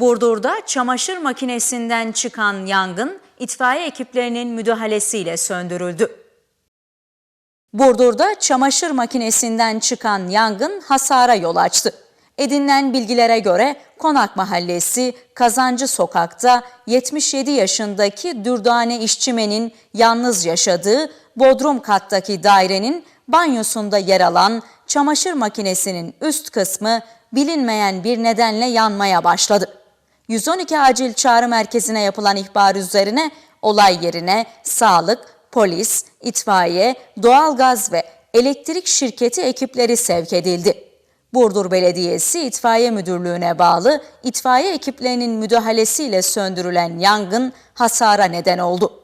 Burdur'da çamaşır makinesinden çıkan yangın itfaiye ekiplerinin müdahalesiyle söndürüldü. Burdur'da çamaşır makinesinden çıkan yangın hasara yol açtı. Edinilen bilgilere göre Konak Mahallesi Kazancı Sokak'ta 77 yaşındaki Dürdane İşçimen'in yalnız yaşadığı Bodrum kattaki dairenin banyosunda yer alan çamaşır makinesinin üst kısmı bilinmeyen bir nedenle yanmaya başladı. 112 acil çağrı merkezine yapılan ihbar üzerine olay yerine sağlık, polis, itfaiye, doğalgaz ve elektrik şirketi ekipleri sevk edildi. Burdur Belediyesi İtfaiye Müdürlüğü'ne bağlı itfaiye ekiplerinin müdahalesiyle söndürülen yangın hasara neden oldu.